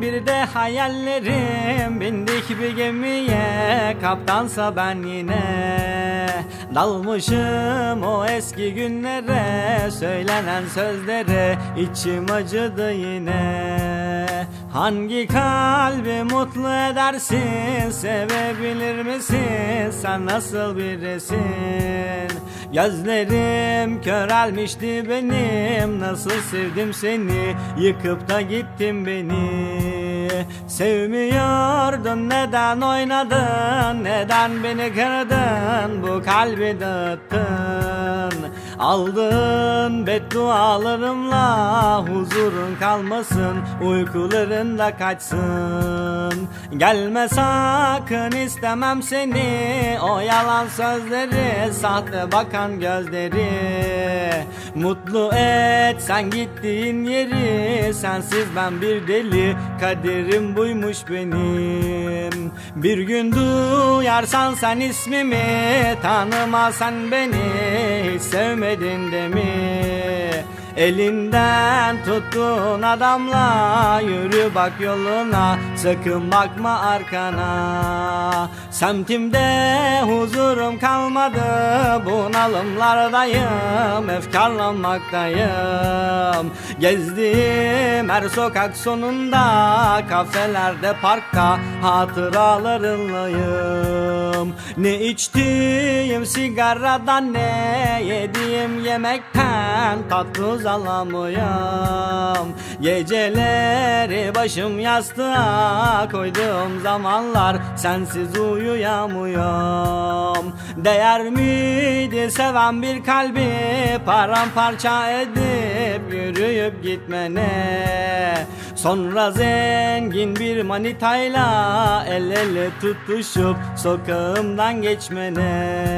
Bir de hayallerim. Bindik bir gemiye kaptansa ben yine. Dalmışım o eski günlere söylenen sözlere içim acıdı yine. Hangi kalbi mutlu edersin sevebilir misin? Sen nasıl birisin? Gözlerim körelmişti benim Nasıl sevdim seni? Yıkıp da gittin beni Sevmiyordun neden oynadın? Neden beni kırdın? Bu kalbi dağıttın. Aldığın beddualarımla Huzurun kalmasın Uykuların da kaçsın. Gelme sakın istemem seni O yalan sözleri Sahte bakan gözleri Mutlu et sen gittiğin yeri Sensiz ben bir deli Kaderim buymuş benim Bir gün duyarsan sen ismimi Tanımasan beni Hiç sevmedin de mi? Elinden tuttuğun adamla Yürü bak yoluna Sakın bakma arkana? Semtimde huzurum kalmadı. Bunalımlardayım Efkarlanmaktayım. Gezdiğim her sokak sonunda Kafelerde parkta Hatıralarınlayım Ne içtiğim sigaradan Ne yediğim yemekten Tatlı uzalamıyorum. Geceleri başım yastığa koyduğum zamanlar Sensiz uyuyamıyorum. Değer miydi seven bir kalbi Paramparça edip yürüyüp gitmene Sonra zengin bir manitayla El ele tutuşup sokağımdan geçmene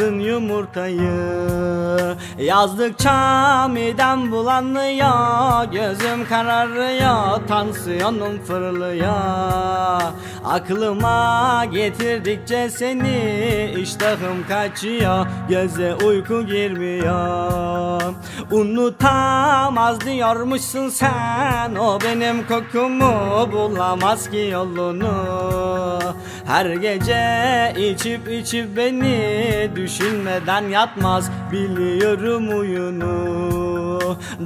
altın yumurtayı. Yazdıkça midem bulanıyor Gözüm kararıyor Tansiyonum fırlıyor. Aklıma getirdikçe seni iştahım kaçıyor Göze uyku girmiyor. Unutamaz diyormuşsun sen O benim kokumu bulamaz ki yolunu Her gece içip içip beni Düşünmeden yatmaz biliyorum oyunu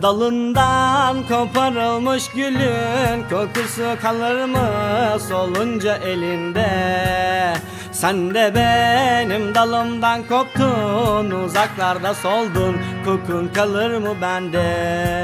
Dalından koparılmış gülün Kokusu kalır mı solunca elinde? Sen de benim dalımdan koptun Uzaklarda soldun kokun kalır mı bende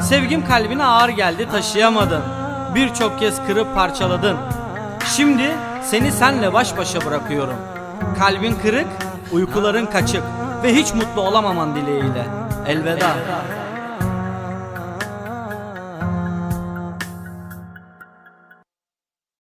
Sevgim kalbine ağır geldi taşıyamadın. Birçok kez kırıp parçaladın. Şimdi seni senle baş başa bırakıyorum. Kalbin kırık, uykuların kaçık Ve hiç mutlu olamaman dileğiyle. Elveda